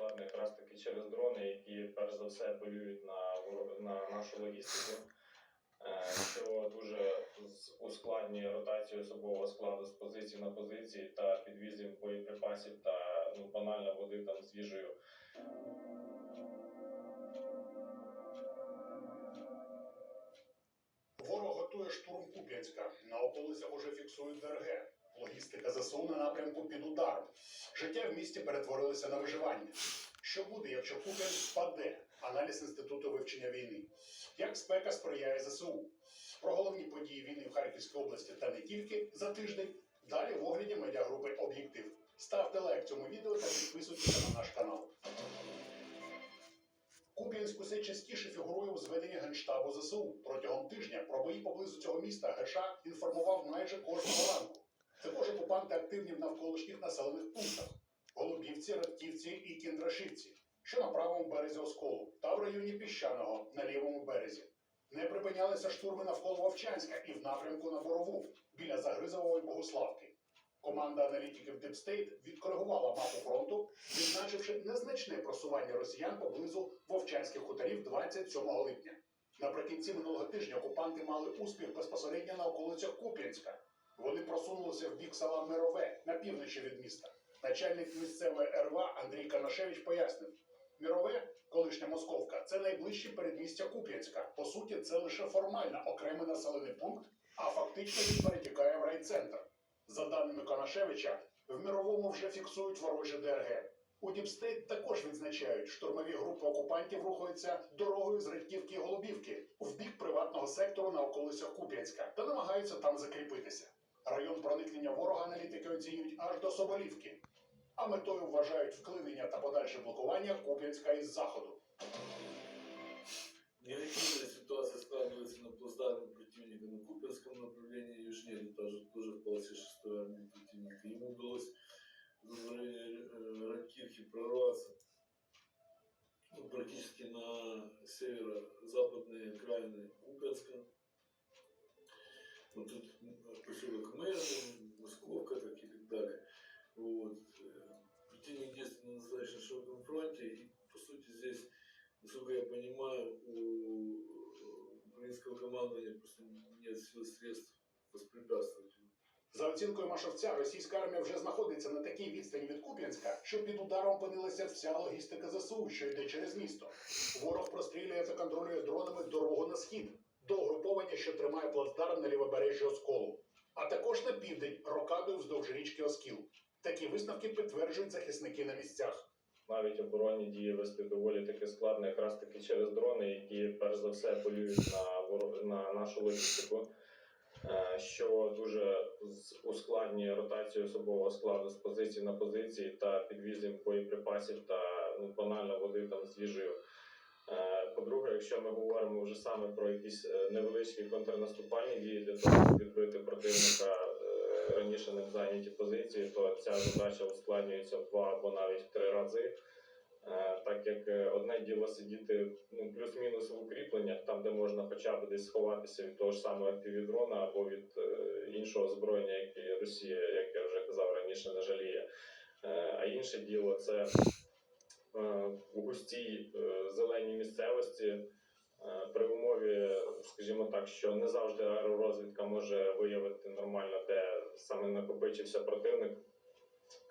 складно якраз таки через дрони, які перш за все полюють на, на нашу логістику, е, що дуже ускладнює ротацію особового складу з позиції на позиції та підвіз їм боєприпасів та ну, банально води там їжею. Ворог готує штурм Куп'янська. На околицях уже фіксують ДРГ. Логістика ЗСУ на напрямку під ударом. Життя в місті перетворилося на виживання. Що буде, якщо Куп'янськ впаде? Аналіз інституту вивчення війни. Як спека сприяє ЗСУ? Про головні події війни в Харківській області та не тільки за тиждень. Далі в огляді медіагрупи Об'єктив. Ставте лайк цьому відео та підписуйтесь на наш канал. Куп'янськ усе частіше фігурує у зведенні генштабу ЗСУ. Протягом тижня про бої поблизу цього міста ГШ інформував майже кожного ранку. Також окупанти активні в навколишніх населених пунктах: Голубівці, Радківці і Кіндрашівці, що на правому березі Осколу, та в районі Піщаного на лівому березі. Не припинялися штурми навколо Вовчанська і в напрямку на Борову біля Загризової Богуславки. Команда аналітиків State відкоригувала мапу фронту, відзначивши незначне просування росіян поблизу Вовчанських хуторів 27 липня. Наприкінці минулого тижня окупанти мали успіх безпосередньо на околицях Куп'янська. Вони просунулися в бік села Мирове на півночі від міста. Начальник місцевої РВА Андрій Канашевич пояснив: Мирове, колишня Московка, це найближче передмістя Куп'янська. По суті, це лише формально окремий населений пункт, а фактично він перетікає в райцентр. За даними Конашевича, в мировому вже фіксують ворожі ДРГ. У Діпстейт також відзначають, штурмові групи окупантів рухаються дорогою з Редьківки і Голубівки в бік приватного сектору на околицях Куп'янська та намагаються там закріпитися. Район проникнення ворога аналітики оцінюють аж до Соболівки, а метою вважають вклинення та подальше блокування Куп'янська із заходу. Насколько я понимаю, у украинского командования просто нет сил средств воспрепятствовать. За оцінкою Машовця, російська армія вже знаходиться на такій відстані від Куп'янська, що під ударом опинилася вся логістика ЗСУ, що йде через місто. Ворог прострілює та контролює дронами дорогу на схід до угруповання, що тримає плацдарм на лівобережжі Осколу, а також на південь рокадою вздовж річки Оскіл. Такі висновки підтверджують захисники на місцях. Навіть оборонні дії вести доволі таки складно, якраз таки через дрони, які перш за все полюють на на нашу логістику, е, що дуже ускладнює ротацію особового складу з позиції на позиції та підвіз їм боєприпасів та ну, банально води там їжею. Е, По-друге, якщо ми говоримо вже саме про якісь е, невеличкі контрнаступальні дії для того, щоб відбити противника раніше ним зайняті позиції, то ця задача ускладнюється в два або навіть в три рази. Е, Так як е, одне діло сидіти ну, плюс-мінус в укріпленнях, там де можна хоча б десь сховатися від того ж самого FPV-дрона або від е, іншого озброєння, яке Росія, як я вже казав раніше, не жаліє. А інше діло це у густій зеленій місцевості. Скажімо так, що не завжди аеророзвідка може виявити нормально, де саме накопичився противник.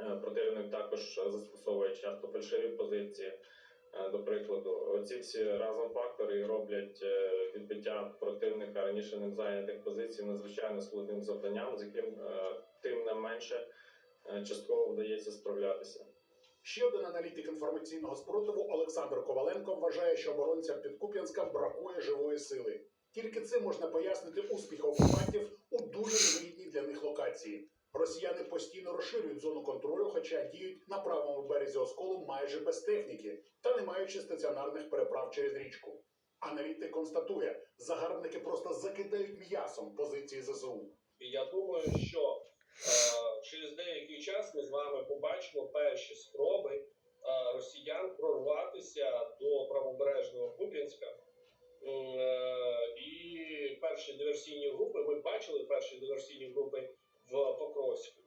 Е, Противник також застосовує часто фальшиві позиції. Е, До прикладу, оці всі разом фактори роблять е, відбиття противника раніше ним зайнятих позицій надзвичайно складним завданням, з яким тим не менше частково вдається справлятися. Ще один аналітик інформаційного спротиву Олександр Коваленко вважає, що оборонцям під Куп'янськом бракує живої сили. Тільки цим можна пояснити успіх окупантів у дуже невигідній для них локації. Росіяни постійно розширюють зону контролю, хоча діють на правому березі осколу майже без техніки та не маючи стаціонарних переправ через річку. Аналітик констатує, загарбники просто закидають м'ясом позиції ЗСУ. Я думаю, що е, через деякий час ми з вами побачимо перші спроби е, росіян прорватися до правобережного Куп'янська. Е, і перші диверсійні групи, ми бачили перші диверсійні групи в Покровську.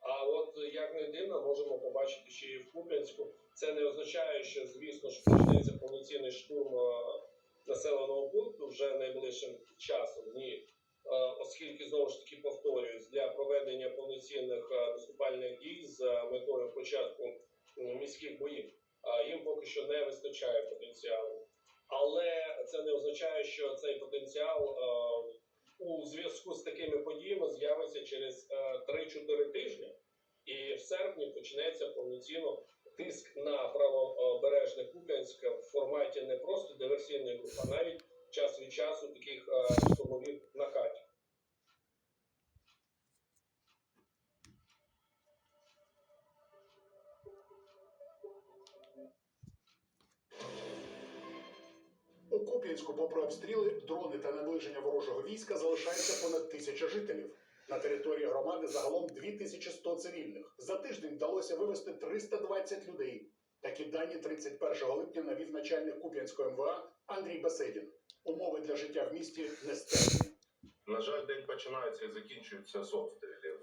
А от як не дивно, можемо побачити ще і в Куп'янську. Це не означає, що звісно ж почнеться повноцінний штурм е, населеного пункту вже найближчим часом. Ні. Е, Оскільки знову ж таки повторююсь, для проведення повноцінних наступальних дій з метою початку міських боїв їм поки що не вистачає потенціалу. Але це не означає, що цей потенціал е, у зв'язку з такими подіями з'явиться через е, 3-4 тижні, і в серпні почнеться повноцінно тиск на правобережне Куп'янськ в форматі не просто диверсійних груп, а навіть час від часу таких е, штурмових Куп'янську, попри обстріли, дрони та наближення ворожого війська залишається понад тисяча жителів. На території громади загалом 2100 цивільних. За тиждень вдалося вивезти 320 людей. Такі дані 31 липня навів начальник Куп'янського МВА Андрій Беседін. Умови для життя в місті нестерпні. На жаль, день починається і закінчується з обстрілів.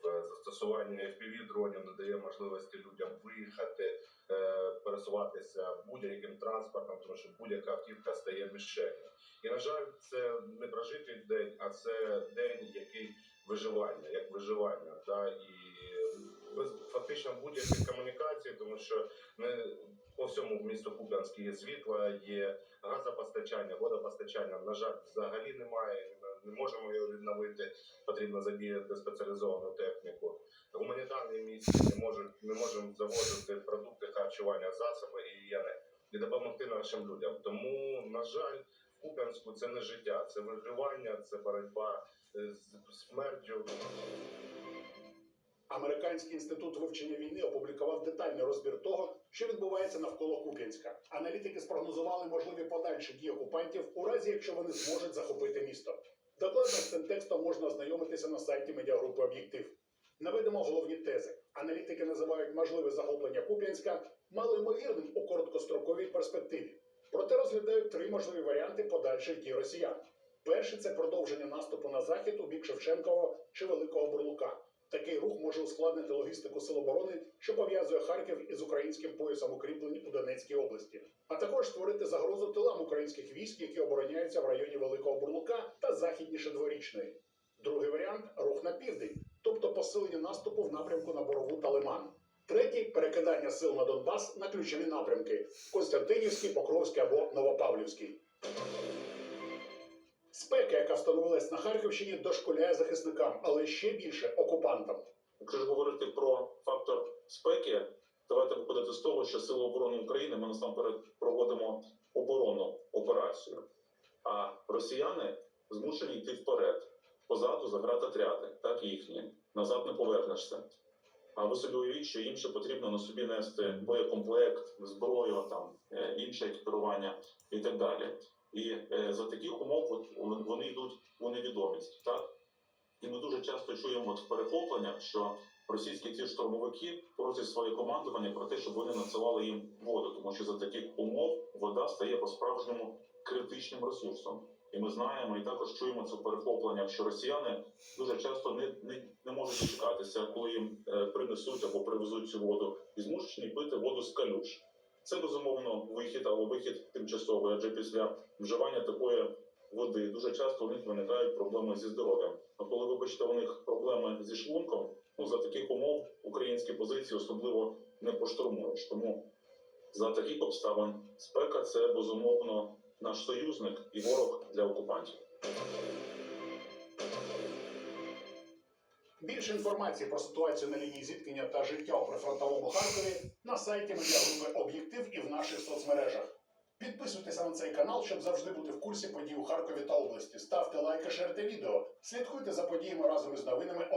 Застосування fpv дронів не дає можливості людям виїхати, е, пересуватися будь-яким транспортом, тому що будь-яка автівка стає мішенью. І на жаль, це не прожитий день, а це день, який виживання, як виживання. Да? І без фактично будь-які комунікації, тому що не по всьому місту Куп'янськ є світло, є газопостачання, водопостачання. На жаль, взагалі немає. Не можемо його відновити. Потрібно задіяти спеціалізовану техніку. Гуманітарні місії не можуть не можемо завозити продукти харчування, засоби і гігієни і допомогти нашим людям. Тому, на жаль, в Куп'янську це не життя, це виживання, це боротьба е, з смертю. Американський інститут вивчення війни опублікував детальний розбір того, що відбувається навколо Куп'янська. Аналітики спрогнозували можливі подальші дії окупантів у разі, якщо вони зможуть захопити місто. Докладно з цим текстом можна ознайомитися на сайті медіагрупи Об'єктив. Наведемо головні тези. Аналітики називають можливе захоплення Куп'янська малоймовірним у короткостроковій перспективі. Проте розглядають три можливі варіанти подальших дій росіян. Перший це продовження наступу на захід у бік Шевченкового чи Великого Бурлука. Такий рух може ускладнити логістику сил оборони, що пов'язує Харків із українським поясом укріплень у Донецькій області, а також створити загрозу тилам українських військ, які обороняються в районі Великого Бурлука та західніше дворічної. Другий варіант рух на південь, тобто посилення наступу в напрямку на Борову та Лиман. Третій перекидання сил на Донбас на ключові напрямки Константинівський, Покровський або Новопавлівський. Спека, яка встановилась на Харківщині, дошкуляє захисникам, але ще більше окупантам. Якщо ж говорити про фактор спеки, давайте виходити з того, що Сили оборони України ми насамперед проводимо оборонну операцію. А росіяни змушені йти вперед, позаду заградотряди, так їхні, назад не повернешся. А ви собі уявіть, що їм ще потрібно на собі нести боєкомплект, зброю, там е, інше екіпірування і так далі. І е, за таких умов от, вони йдуть у невідомість, так? І ми дуже часто чуємо от в перехопленнях, що російські ці штурмовики просять своє командування про те, щоб вони надсилали їм воду, тому що за таких умов вода стає по-справжньому критичним ресурсом. І ми знаємо і також чуємо це в перехопленнях, що росіяни дуже часто не, не, не можуть дочекатися, коли їм е, принесуть або привезуть цю воду, і змушені пити воду з калюш. Це безумовно вихід, але вихід тимчасовий, адже після вживання такої води дуже часто у них виникають проблеми зі здоров'ям. А коли, вибачте, у них проблеми зі шлунком, ну за таких умов українські позиції особливо не поштурмуєш. Тому за таких обставин спека це безумовно наш союзник і ворог для окупантів. Більше інформації про ситуацію на лінії зіткнення та життя у прифронтовому Харкові на сайті медіагрупи Об'єктив і в наших соцмережах. Підписуйтеся на цей канал, щоб завжди бути в курсі подій у Харкові та області. Ставте лайки, шерте відео. Слідкуйте за подіями разом із новинами